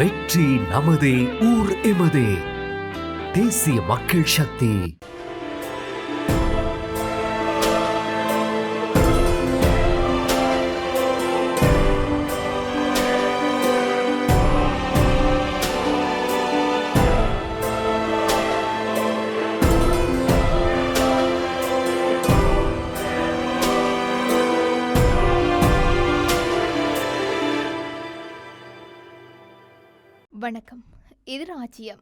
வெற்றி நமதே ஊர் எமதே. தேசிய மக்கள் சக்தி. வணக்கம். இது ராஜ்யம்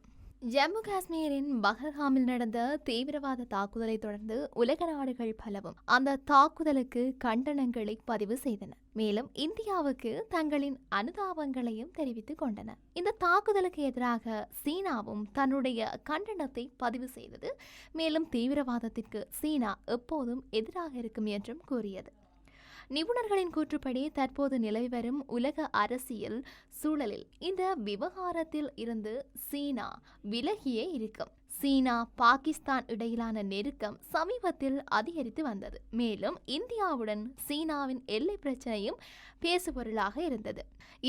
ஜம்மு காஷ்மீரின் பஹல்காமில் நடந்த தீவிரவாத தாக்குதலை தொடர்ந்து உலக நாடுகள் பலவும் அந்த தாக்குதலுக்கு கண்டனங்களை பதிவு செய்தன. மேலும் இந்தியாவுக்கு தங்களின் அனுதாபங்களையும் தெரிவித்துக் கொண்டன. இந்த தாக்குதலுக்கு எதிராக சீனாவும் தன்னுடைய கண்டனத்தை பதிவு செய்தது. மேலும் தீவிரவாதத்திற்கு சீனா எப்போதும் எதிராக இருக்கும் என்றும் கூறியது. நிபுணர்களின் கூற்றுப்படி தற்போது நிலவி வரும் உலக அரசியல் சூழலில் இந்த விவகாரத்தில் இருந்து சீனா விலகியே இருக்கும். சீனா பாகிஸ்தான் இடையிலான நெருக்கம் சமீபத்தில் அதிகரித்து வந்தது. மேலும் இந்தியாவுடன் சீனாவின் எல்லை பிரச்சனையும் பேசுபொருளாக இருந்தது.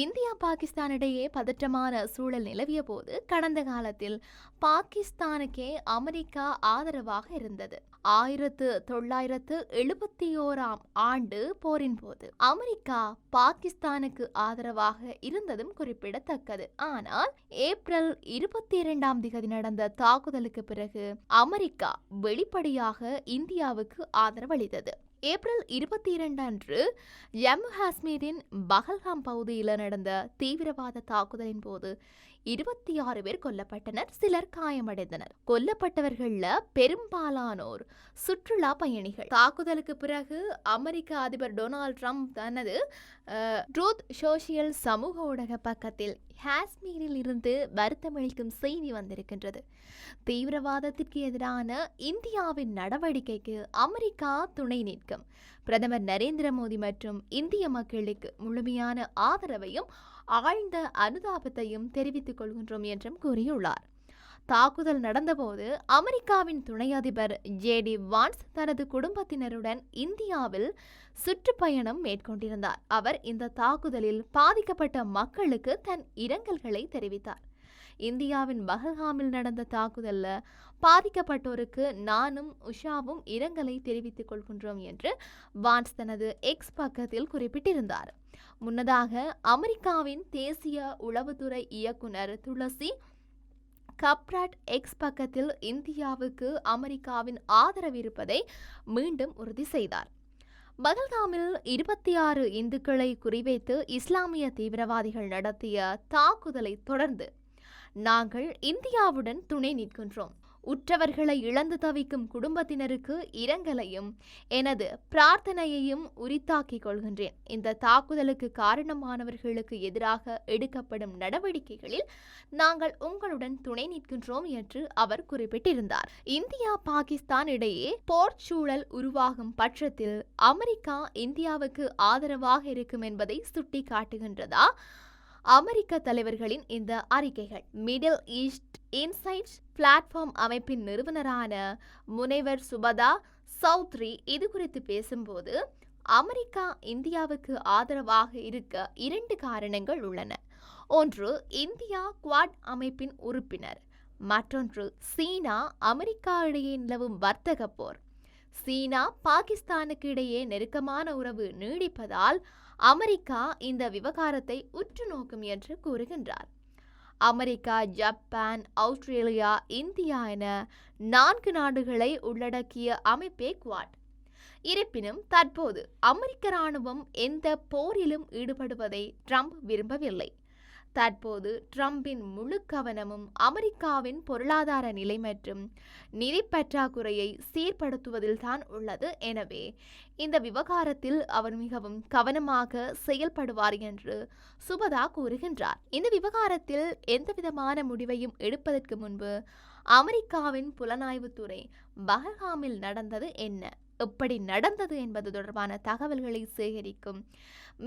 இந்தியா பாகிஸ்தான் இடையே பதற்றமான சூழல் நிலவிய போது கடந்த காலத்தில் பாகிஸ்தானுக்கே அமெரிக்கா ஆதரவாக இருந்தது. ஆயிரத்து தொள்ளாயிரத்து எழுபத்தி ஓராம் ஆண்டு போரின் போது அமெரிக்கா பாகிஸ்தானுக்கு ஆதரவாக இருந்ததும் குறிப்பிடத்தக்கது. ஆனால் ஏப்ரல் இருபத்தி இரண்டாம் திகதி நடந்த தாக்குதல் தாக்குதலுக்கு பிறகு அமெரிக்கா வெளிப்படையாக இந்தியாவுக்கு ஆதரவளித்தது. ஏப்ரல் இருபத்தி இரண்டு அன்று ஜம்மு காஷ்மீரின் பஹல்காம் பகுதியில் நடந்த தீவிரவாத தாக்குதலின் போது இருபத்தி ஆறு பேர் கொல்லப்பட்டனர் சிலர் காயமடைந்தனர். கொல்லப்பட்டவர்கள்ல பெரும்பாலானோர் சுற்றுலா பயணிகள். தாக்குதலுக்கு பிறகு அமெரிக்க அதிபர் டொனால்ட் ட்ரம்ப் தனது ட்ரூத் சோசியல் சமூக ஊடக பக்கத்தில் காஷ்மீரில் இருந்து வருத்தமளிக்கும் செய்தி வந்திருக்கின்றது. தீவிரவாதத்திற்கு எதிரான இந்தியாவின் நடவடிக்கைக்கு அமெரிக்கா துணை நிற்கும். பிரதமர் நரேந்திர மோடி மற்றும் இந்திய மக்களுக்கு முழுமையான ஆதரவையும் ஆழ்ந்த அனுதாபத்தையும் தெரிவித்துக் கொள்கின்றோம் என்றும் கூறியுள்ளார். தாக்குதல் நடந்தபோது அமெரிக்காவின் துணை அதிபர் ஜேடி வான்ஸ் தனது குடும்பத்தினருடன் இந்தியாவில் சுற்றுப்பயணம் மேற்கொண்டிருந்தார். அவர் இந்த தாக்குதலில் பாதிக்கப்பட்ட மக்களுக்கு தன் இரங்கல்களை தெரிவித்தார். இந்தியாவின் பஹல்காமில் நடந்த தாக்குதலில் பாதிக்கப்பட்டோருக்கு நானும் உஷாவும் இரங்கலை தெரிவித்துக் கொள்கின்றோம் என்று வான்ஸ் தனது எக்ஸ் பக்கத்தில் குறிப்பிட்டிருந்தார். முன்னதாக அமெரிக்காவின் தேசிய உளவுத்துறை இயக்குனர் துளசி கப்ராட் எக்ஸ் பக்கத்தில் இந்தியாவுக்கு அமெரிக்காவின் ஆதரவு இருப்பதை மீண்டும் உறுதி செய்தார். பகல்காமில் இருபத்தி ஆறு இந்துக்களை குறிவைத்து இஸ்லாமிய தீவிரவாதிகள் நடத்திய தாக்குதலை தொடர்ந்து நாங்கள் இந்தியாவுடன் துணை நிற்கின்றோம். உற்றவர்களை இழந்து தவிக்கும் குடும்பத்தினருக்கு இரங்கலையும் எனது பிரார்த்தனையையும் உரித்தாக்கிக் கொள்கின்றேன். இந்த தாக்குதலுக்கு காரணமானவர்களுக்கு எதிராக எடுக்கப்படும் நடவடிக்கைகளில் நாங்கள் உங்களுடன் துணை நிற்கின்றோம் என்று அவர் குறிப்பிட்டிருந்தார். இந்தியா பாகிஸ்தான் இடையே போர் சூழல் உருவாகும் பட்சத்தில் அமெரிக்கா இந்தியாவுக்கு ஆதரவாக இருக்கும் என்பதை சுட்டிக்காட்டுகின்றதா? அமெரிக்க தலைவர்களின் இந்த அறிக்கைகள். மிடில் ஈஸ்ட் இன்சைட்ஸ் பிளாட்ஃபார்ம் அமைப்பின் நிறுவனரான முனைவர் சுபதா சௌத்ரி இது குறித்து பேசும்போது அமெரிக்கா இந்தியாவுக்கு ஆதரவாக இருக்க இரண்டு காரணங்கள் உள்ளன. ஒன்று இந்தியா குவாட் அமைப்பின் உறுப்பினர். மற்றொன்று சீனா அமெரிக்கா இடையே நிலவும் வர்த்தக போர். சீனா பாகிஸ்தானுக்கு இடையே நெருக்கமான உறவு நீடிப்பதால் அமெரிக்கா இந்த விவகாரத்தை உற்று நோக்கும் என்று கூறுகின்றார். அமெரிக்கா ஜப்பான் ஆஸ்திரேலியா இந்தியா என நான்கு நாடுகளை உள்ளடக்கிய அமைப்பே குவாட். இருப்பினும் தற்போது அமெரிக்க ராணுவம் எந்த போரிலும் ஈடுபடுவதை ட்ரம்ப் விரும்பவில்லை. தற்போது ட்ரம்பின் முழு கவனமும் அமெரிக்காவின் பொருளாதார நிலை மற்றும் நிதி பற்றாக்குறையை சீர்படுத்துவதில் தான் உள்ளது. எனவே இந்த விவகாரத்தில் அவர் மிகவும் கவனமாக செயல்படுவார் என்று சுபதா கூறுகின்றார். இந்த விவகாரத்தில் எந்தவிதமான முடிவையும் எடுப்பதற்கு முன்பு அமெரிக்காவின் புலனாய்வுத்துறை பஹல்காமில் நடந்தது என்ன? எப்படி நடந்தது என்பது தொடர்பான தகவல்களை சேகரிக்கும்.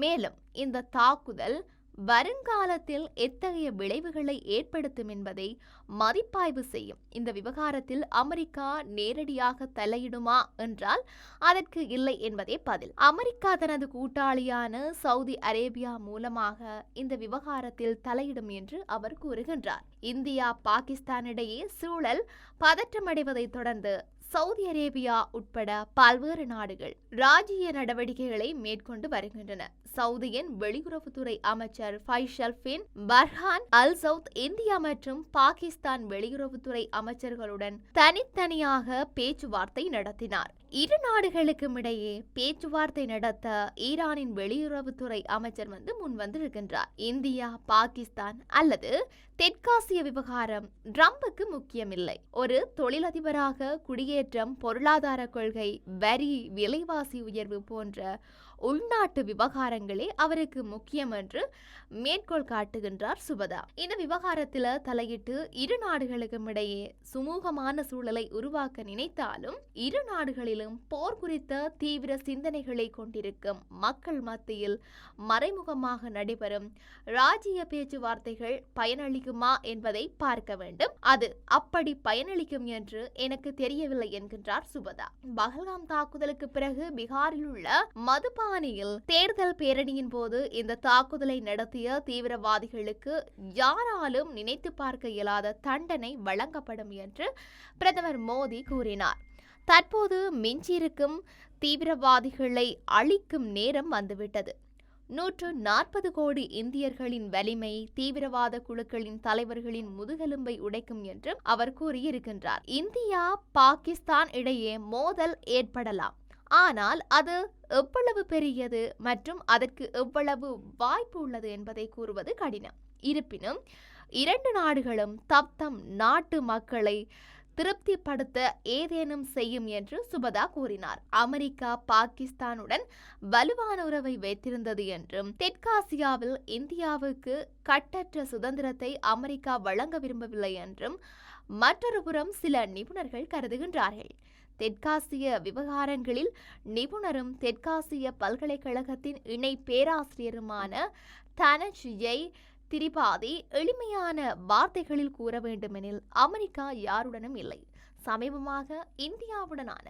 மேலும் இந்த தாக்குதல் வருங்காலத்தில் எத்தகைய விளைவுகளை ஏற்படுத்தும் என்பதை மதிப்பாய்வு செய்யும். இந்த விவகாரத்தில் அமெரிக்கா நேரடியாக தலையிடுமா என்றால் அதற்கு இல்லை என்பதே பதில். அமெரிக்கா தனது கூட்டாளியான சவுதி அரேபியா மூலமாக இந்த விவகாரத்தில் தலையிடும் என்று அவர் கூறுகின்றார். இந்தியா பாகிஸ்தான் இடையே சூழல் பதற்றமடைவதைத் தொடர்ந்து சவுதி அரேபியா உட்பட பல்வேறு நாடுகள் ராஜ்ய நடவடிக்கைகளை மேற்கொண்டு வருகின்றன. சவுதியின் வெளியுறவுத்துறை அமைச்சர் Faisal bin Farhan Al Saud India மற்றும் பாகிஸ்தான் வெளியுறவுத்துறை அமைச்சர்களுடன் தனித்தனியாக பேச்சுவார்த்தை நடத்தினார். இரு நாடுகளுக்கும் இடையே பேச்சுவார்த்தை நடத்த ஈரானின் வெளியுறவுத்துறை அமைச்சர் வந்து முன் வந்திருக்கின்றார் இந்தியா பாகிஸ்தான் அல்லது தெற்காசிய விவகாரம் ட்ரம்புக்கு முக்கியமில்லை. ஒரு தொழிலதிபராக குடியேற்றம் பொருளாதார கொள்கை வரி விலைவாசி உயர்வு போன்ற உள்நாட்டு விவகாரங்களே அவருக்கு முக்கியம் என்று மேற்கோள் காட்டுகின்றார் சுபதா. இந்த விவகாரத்தில் தலையிட்டு இரு நாடுகளுக்கும் இடையே சுமூகமான சூழலை உருவாக்க நினைத்தாலும் இரு நாடுகளிலும் போர் குறித்த தீவிர சிந்தனைகளை கொண்டிருக்கும் மக்கள் மத்தியில் மறைமுகமாக நடைபெறும் ராஜ்ய பேச்சுவார்த்தைகள் பயனளிக்குமா என்பதை பார்க்க வேண்டும். அது அப்படி பயனளிக்கும் என்று எனக்கு தெரியவில்லை என்கின்றார் சுபதா. பஹல்காம் தாக்குதலுக்கு பிறகு பீகாரில் உள்ள மதுபானியில் தேர்தல் பேரணியின் போது இந்த தாக்குதலை நடத்திய தீவிரவாதிகளுக்கு யாராலும் நினைத்து பார்க்க இயலாத தண்டனை வழங்கப்படும் என்று பிரதமர் மோடி கூறினார். தற்போது மிஞ்சியிருக்கும் தீவிரவாதிகளை அழிக்கும் நேரம் வந்துவிட்டது. நூற்று நாற்பது கோடி இந்தியர்களின் வலிமை தீவிரவாத குழுக்களின் தலைவர்களின் முதுகெலும்பை உடைக்கும் என்றும் அவர் கூறியிருக்கின்றார். இந்தியா பாகிஸ்தான் இடையே மோதல் ஏற்படலாம். ஆனால் அது எவ்வளவு பெரியது மற்றும் அதற்கு எவ்வளவு வாய்ப்பு உள்ளது என்பதை கூறுவது கடினம். இருப்பினும் இரண்டு நாடுகளும் தப்தம் நாட்டு மக்களை திருப்திப்படுத்த ஏதேனும் செய்யும் என்று சுபதா கூறினார். அமெரிக்கா பாகிஸ்தானுடன் வலுவான உறவை வைத்திருந்தது என்றும் தெற்காசியாவில் இந்தியாவுக்கு கட்டற்ற சுதந்திரத்தை அமெரிக்கா வழங்க விரும்பவில்லை என்றும் மற்றொரு புறம் சில நிபுணர்கள் கருதுகின்றார்கள். தெற்காசிய விவகாரங்களில் நிபுணரும் தெற்காசிய பல்கலைக்கழகத்தின் இணை பேராசிரியருமான தனஜியை திரிபாதி எளிமையான வார்த்தைகளில் கூற வேண்டுமெனில் அமெரிக்கா யாருடனும் இல்லை. சமீபமாக இந்தியாவுடனான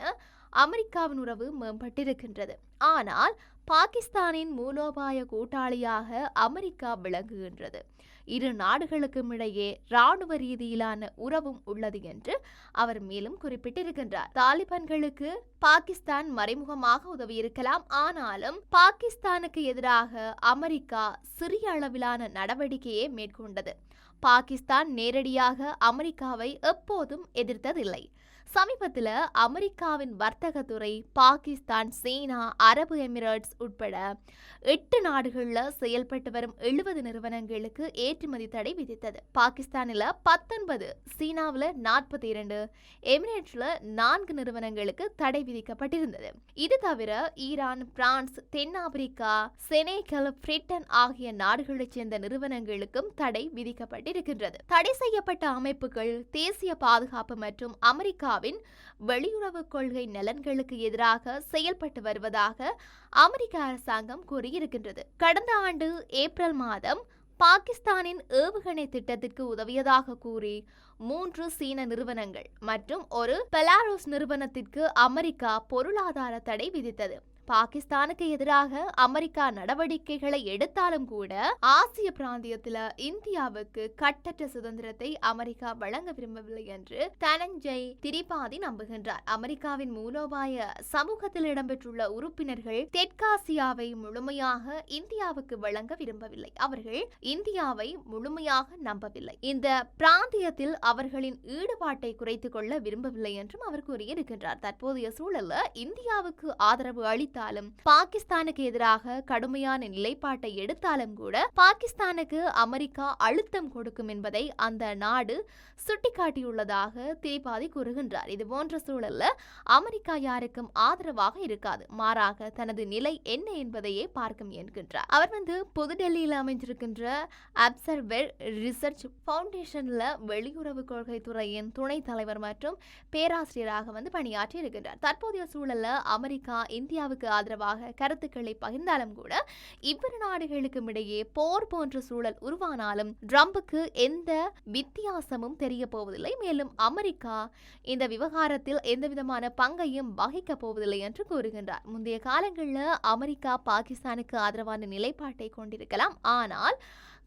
அமெரிக்காவின் உறவு மேம்பட்டிருக்கின்றது. ஆனால் பாகிஸ்தானின் மூலோபாய கூட்டாளியாக அமெரிக்கா விளங்குகின்றது. இரு நாடுகளுக்கும் இடையே ராணுவ ரீதியிலான உறவும் உள்ளது என்று அவர் மேலும் குறிப்பிட்டிருக்கின்றார். தாலிபான்களுக்கு பாகிஸ்தான் மறைமுகமாக உதவியிருக்கலாம். ஆனாலும் பாகிஸ்தானுக்கு எதிராக அமெரிக்கா சிறிய அளவிலான நடவடிக்கையை மேற்கொண்டது. பாகிஸ்தான் நேரடியாக அமெரிக்காவை எப்போதும் எதிர்த்ததில்லை. சமீபத்தில் அமெரிக்காவின் வர்த்தகத்துறை பாகிஸ்தான் சீனா அரபு எமிரேட்ஸ் உட்பட எட்டு நாடுகளில் செயல்பட்டு வரும் எழுபது நிறுவனங்களுக்கு ஏற்றுமதி தடை விதித்தது. பாகிஸ்தானில் பத்தொன்பது சீனாவில் நாற்பத்தி இரண்டு எமிரேட்ஸில் நான்கு நிறுவனங்களுக்கு தடை விதிக்கப்பட்டிருந்தது. இது தவிர ஈரான் பிரான்ஸ் தென்னாப்பிரிக்கா செனேகல் பிரிட்டன் ஆகிய நாடுகளைச் சேர்ந்த நிறுவனங்களுக்கும் தடை விதிக்கப்பட்டிருக்கின்றது. தடை செய்யப்பட்ட அமைப்புகள் தேசிய பாதுகாப்பு மற்றும் அமெரிக்கா அமெரிக்காவின் வெளியுறவு கொள்கை நலன்களுக்கு எதிராக செயல்பட்டு வருவதாக அமெரிக்க அரசாங்கம் கூறியிருக்கின்றது. கடந்த ஆண்டு ஏப்ரல் மாதம் பாகிஸ்தானின் ஏவுகணை திட்டத்திற்கு உதவியதாக கூறி மூன்று சீன நிறுவனங்கள் மற்றும் ஒரு பெலாரோஸ் நிறுவனத்திற்கு அமெரிக்கா பொருளாதார தடை விதித்தது. பாகிஸ்தானுக்கு எதிராக அமெரிக்கா நடவடிக்கைகளை எடுத்தாலும் கூட ஆசிய பிராந்தியத்தில் இந்தியாவுக்கு கட்டற்ற சுதந்திரத்தை அமெரிக்கா வழங்க விரும்பவில்லை என்று தனஞ்சய் திரிபாதி நம்புகின்றார். அமெரிக்காவின் மூலோபாய சமூகத்தில் இடம்பெற்றுள்ள உறுப்பினர்கள் தெற்காசியாவை முழுமையாக இந்தியாவுக்கு வழங்க விரும்பவில்லை. அவர்கள் இந்தியாவை முழுமையாக நம்பவில்லை. இந்த பிராந்தியத்தில் அவர்களின் ஈடுபாட்டை குறைத்துக் கொள்ள விரும்பவில்லை என்றும் அவர் கூறியிருக்கின்றார். தற்போதைய சூழல்ல இந்தியாவுக்கு ஆதரவு அளித்தாலும் பாகிஸ்தானுக்கு எதிராக கடுமையான நிலைப்பாட்டை எடுத்தாலும் கூட பாகிஸ்தானுக்கு அமெரிக்கா அழுத்தம் கொடுக்கும் என்பதை அந்த நாடு சுட்டிக்காட்டியுள்ளதாக திரிபாதி கூறுகின்றார். இது போன்ற சூழல்ல அமெரிக்கா யாருக்கும் ஆதரவாக இருக்காது. மாறாக தனது நிலை என்ன என்பதையே பார்க்கும் என்கின்றார். அவர் வந்து புதுடெல்லியில் அமைந்திருக்கின்ற அப்சர்வர் ரிசர்ச் ஃபவுண்டேஷன்ல வெளியுறவு கொள்கை துறையின் துணைத் தலைவர் மற்றும் பேராசிரியராக வந்து பணியாற்றி இருக்கின்றார் தற்போதைய சூழல்ல அமெரிக்கா இந்தியாவுக்கு ட்ரம்புக்கு ஆதரவாக கருத்துக்களை பகிர்ந்தாலும் கூட இவ்விரு நாடுகளுக்கும் இடையே போர் போன்ற சூழல் உருவானாலும் ட்ரம்புக்கு எந்த வித்தியாசமும் தெரிய போவதில்லை. மேலும் அமெரிக்கா இந்த விவகாரத்தில் எந்தவிதமான பங்கையும் வகிக்கப் போவதில்லை என்று கூறுகின்றார். முந்தைய காலங்களில் அமெரிக்கா பாகிஸ்தானுக்கு ஆதரவான நிலைப்பாட்டை கொண்டிருக்கலாம். ஆனால்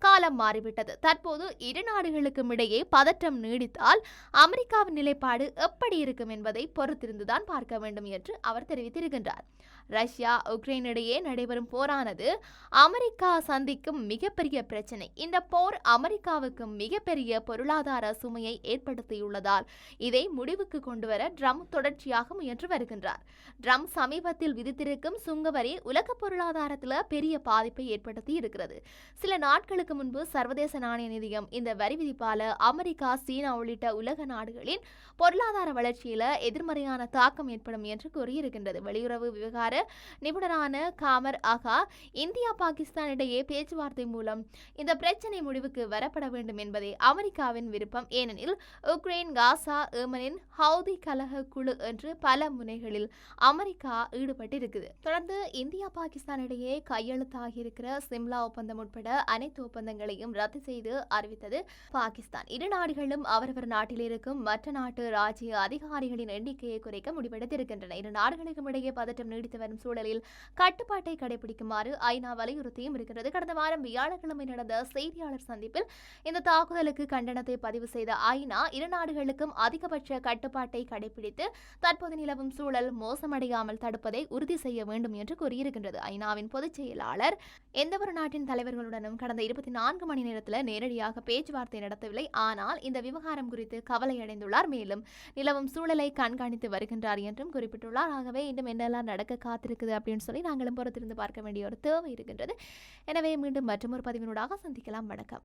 காலம் மாறிவிட்டது. தற்போது இரு நாடுகளுக்கும் இடையே பதற்றம் நீடித்தால் அமெரிக்காவின் நிலைப்பாடு எப்படி இருக்கும் என்பதை பொறுத்திருந்துதான் பார்க்க வேண்டும் என்று அவர் தெரிவித்திருக்கின்றார். ரஷ்யா உக்ரைன் இடையே நடைபெறும் போரானது அமெரிக்கா சந்திக்கும் மிகப்பெரிய பிரச்சனை. இந்த போர் அமெரிக்காவுக்கு மிகப்பெரிய பொருளாதார சுமையை ஏற்படுத்தியுள்ளதால் இதை முடிவுக்கு கொண்டுவர ட்ரம்ப் தொடர்ச்சியாக முயன்று வருகின்றார். ட்ரம்ப் சமீபத்தில் விதித்திருக்கும் சுங்கவரி உலக பொருளாதாரத்தில் பெரிய பாதிப்பை ஏற்படுத்தி இருக்கிறது. சில நாட்களுக்கு முன்பு சர்வதேச நாணய நிதியம் இந்த வரி விதிப்பால அமெரிக்கா சீனா உள்ளிட்ட உலக நாடுகளின் பொருளாதார வளர்ச்சியில எதிர்மறையான தாக்கம் ஏற்படும் என்று கூறியிருக்கின்றது. வெளியுறவு விவகார நிபுணரான காமர் ஆகா இந்தியா பாகிஸ்தான் இடையே பேச்சுவார்த்தை மூலம் இந்த பிரச்சனை முடிவுக்கு வரப்பட வேண்டும் என்பதே அமெரிக்காவின் விருப்பம். ஏனெனில் உக்ரைன் காசா ஏமனின் ஹவுதி கலக குழு என்று பல முனைகளில் அமெரிக்கா ஈடுபட்டிருக்குது. தொடர்ந்து இந்தியா பாகிஸ்தான் இடையே கையெழுத்தாகியிருக்கிற சிம்லா ஒப்பந்தம் உட்பட அனைத்து ஒப்பந்தங்களையும் ரத்து செய்து அறிவித்தது பாகிஸ்தான். இரு நாடுகளும் அவரவர் நாட்டில் இருக்கும் மற்ற நாட்டு ராஜ்ய அதிகாரிகளின் எண்ணிக்கையை குறைக்க முடிவெடுத்திருக்கின்றன. இரு நாடுகளுக்கும் இடையே பதட்டம் நீடித்து வரும் சூழலில் கட்டுப்பாட்டை கடைபிடிக்குமாறு ஐநா வலியுறுத்தியும் இருக்கிறது. கடந்த வாரம் வியாழக்கிழமை நடந்த செய்தியாளர் சந்திப்பில் இந்த தாக்குதலுக்கு கண்டனத்தை பதிவு செய்த ஐநா இரு நாடுகளுக்கும் அதிகபட்ச கட்டுப்பாட்டை கடைபிடித்து தற்போது நிலவும் சூழல் மோசமடையாமல் தடுப்பதை உறுதி செய்ய வேண்டும் என்று கூறியிருக்கின்றது. ஐநாவின் பொதுச் செயலாளர் எந்தவொரு நாட்டின் தலைவர்களுடனும் கடந்த இருபத்தி நான்கு மணி நேரத்தில் நேரடியாக பேச்சுவார்த்தை நடத்தவில்லை. ஆனால் இந்த விவகாரம் குறித்து கவலை அடைந்துள்ளார் மேலும் நிலவும் சூழலை கண்காணித்து வருகின்றார் என்றும் குறிப்பிட்டுள்ளார். ஆகவே இன்னும் என்னெல்லாம் நடக்க காத்திருக்குது அப்படின்னு சொல்லி நாங்களும் பொறுத்திருந்து பார்க்க வேண்டிய ஒரு தேவை இருக்கின்றது. எனவே மீண்டும் மற்றொரு பதிவினூடாக சந்திக்கலாம். வணக்கம்.